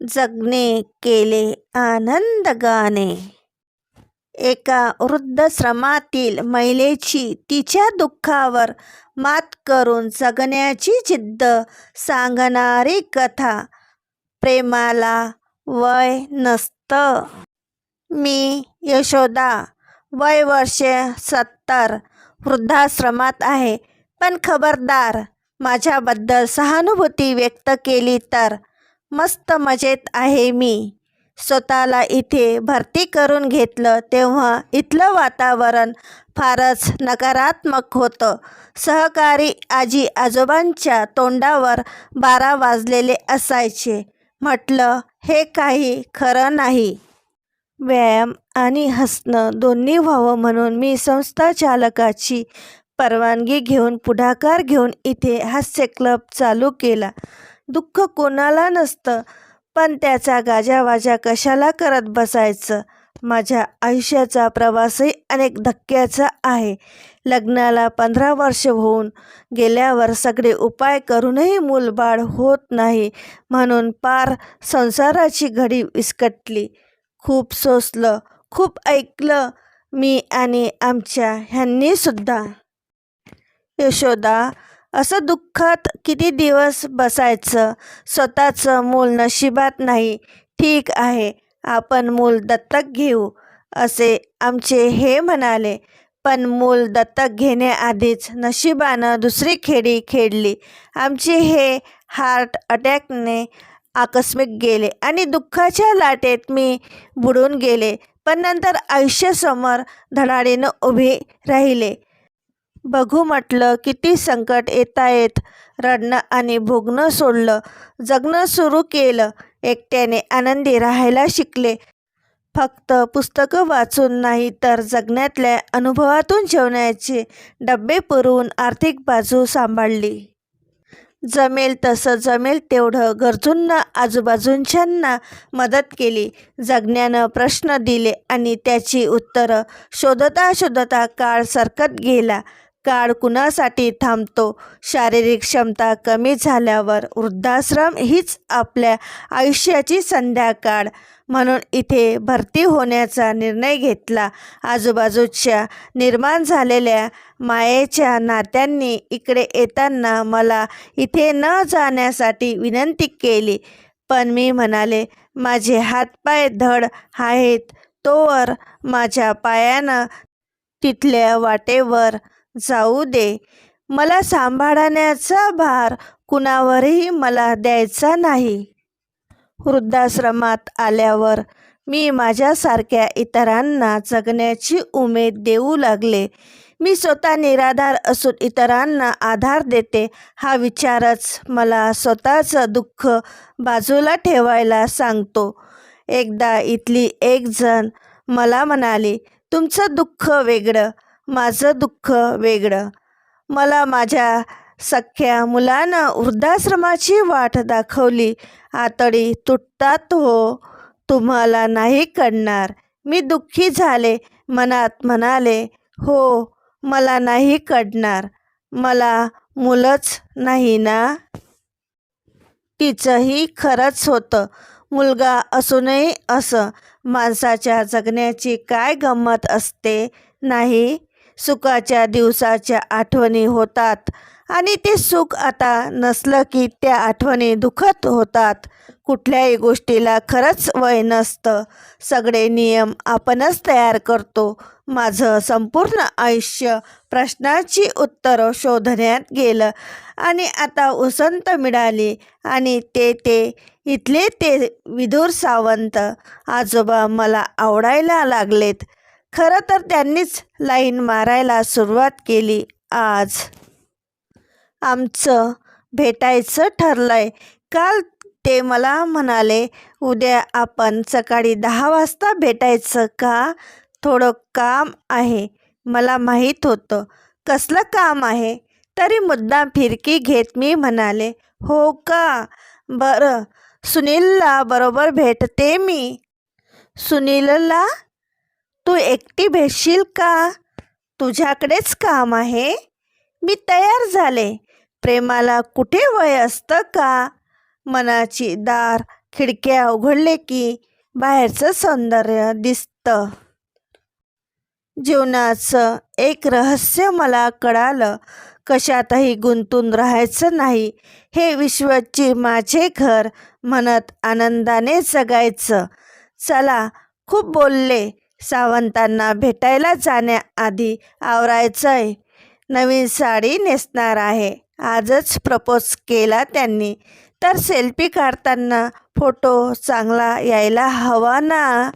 जगणे केले आनंद गाणे. एका वृद्धाश्रमातील महिलेची तिच्या दुःखावर मात करून जगण्याची जिद्द सांगणारी कथा. प्रेमाला वय नसतं. मी यशोदा वय वर्षे सत्तर वृद्धाश्रमात आहे. पण खबरदार माझ्याबद्दल सहानुभूती व्यक्त केली तर मस्त मजेत आहे मी. स्वतःला इथे भरती करून घेतलं तेव्हा इथलं वातावरण फारच नकारात्मक होतं. सहकारी आजी आजोबांच्या तोंडावर बारा वाजलेले असायचे. म्हटलं हे काही खरं नाही. व्यायाम आणि हसणं दोन्ही व्हावं म्हणून मी संस्था चालकाची परवानगी घेऊन पुढाकार घेऊन इथे हास्य क्लब चालू केला. दुःख कोणाला नसतं. पण त्याचा गाजावाजा कशाला करत बसायचं? माझ्या आयुष्याचा प्रवासही अनेक धक्क्याचा आहे. लग्नाला पंधरा वर्ष होऊन गेल्यावर सगळे उपाय करूनही मूलबाळ होत नाही म्हणून पार संसाराची घडी विस्कटली. खूप सोसलं खूप ऐकलं मी आणि आमच्या ह्यांनीसुद्धा. यशोदा असं दुःखात किती दिवस बसायचं? स्वतःचं मूल नशिबात नाही. ठीक आहे आपण मूल दत्तक घेऊ असे आमचे हे म्हणाले. पण मूल दत्तक घेण्याआधीच नशिबानं दुसरी खेळी खेळली आमचे हे हार्ट अटॅकने आकस्मिक गेले आणि दुःखाच्या लाटेत मी बुडून गेले. पण नंतर आयुष्यासमोर धडाडीनं उभे राहिले. बघू म्हटलं किती संकट येतायत. रडणं आणि भोगणं सोडलं. जगणं सुरू केलं. एकट्याने आनंदी राहायला शिकले. फक्त पुस्तकं वाचून नाही तर जगण्यातल्या अनुभवातून जेवण्याचे डबे पुरवून आर्थिक बाजू सांभाळली. जमेल तसं जमेल तेवढं गरजूंना आजूबाजूंच्यांना मदत केली. जगण्यानं प्रश्न दिले आणि त्याची उत्तरं शोधता शोधता काळ सरकत गेला. काळ कुणासाठी थांबतो? शारीरिक क्षमता कमी झाल्यावर वृद्धाश्रम हीच आपल्या आयुष्याची संध्याकाळ. म्हणून इथे भरती होण्याचा निर्णय घेतला. आजूबाजूच्या निर्माण झालेल्या मायेच्या नात्यांनी इकडे येताना मला इथे न जाण्यासाठी विनंती केली. पण मी म्हणाले माझे हातपाय धड आहेत. तोवर माझ्या पायानं तिथल्या वाटेवर जाऊ दे. मला सांभाळण्याचा भार कुणावरही मला द्यायचा नाही. वृद्धाश्रमात आल्यावर मी माझ्यासारख्या इतरांना जगण्याची उमेद देऊ लागले. मी स्वतः निराधार असून इतरांना आधार देते हा विचारच मला स्वतःचं दुःख बाजूला ठेवायला सांगतो. एकदा इथली एक जण मला म्हणाली तुमचं दुःख वेगळं. माझं दुःख वेगळं. मला माझ्या सख्या मुलानं वृद्धाश्रमाची वाट दाखवली. आतडी तुटतात हो तुम्हाला नाही कळणार. मी दुःखी झाले मनात म्हणाले हो मला नाही कळणार. मला मुलंच नाही ना? तिचंही खरंच होतं. मुलगा असूनही असं. माणसाच्या जगण्याची काय गंमत असते नाही? सुखाच्या दिवसाच्या आठवणी होतात. आणि ते सुख आता नसलं की त्या आठवणी दुखत होतात. कुठल्याही गोष्टीला खरंच वय नसतं. सगळे नियम आपणच तयार करतो. माझं संपूर्ण आयुष्य प्रश्नाची उत्तरं शोधण्यात गेलं. आणि आता उसंत मिळाली. आणि ते ते इथले ते विदूर सावंत आजोबा मला आवडायला लागलेत. खरं तर त्यांनीच लाईन मारायला सुरुवात केली आज. आमचं भेटायचं ठरलंय. काल ते मला म्हणाले उद्या आपण सकाळी दहा वाजता भेटायचं का? थोडं काम आहे. मला माहीत होतं. कसलं काम आहे? तरी मुद्दा फिरकी घेत मी म्हणाले हो का? बरं. सुनीलला बरोबर भेटते मी. सुनीलला? तू एकटी भेटशील का? तुझ्याकडेच काम आहे. मी तयार झाले. प्रेमाला कुठे वय असतं का? मनाची दार खिडक्या उघडले की बाहेरचं सौंदर्य दिसतं. जीवनाचं एक रहस्य मला कळालं. कशातही गुंतून राहायचं नाही. हे विश्वाची माझे घर म्हणत आनंदाने जगायचं. चला खूप बोलले. सावंतांना भेटायला जाण्याआधी आवरायचंय. नवीन साडी नेसणार आहे. आजच प्रपोज केला त्यांनी. तर सेल्फी काढताना फोटो चांगला यायला हवा ना?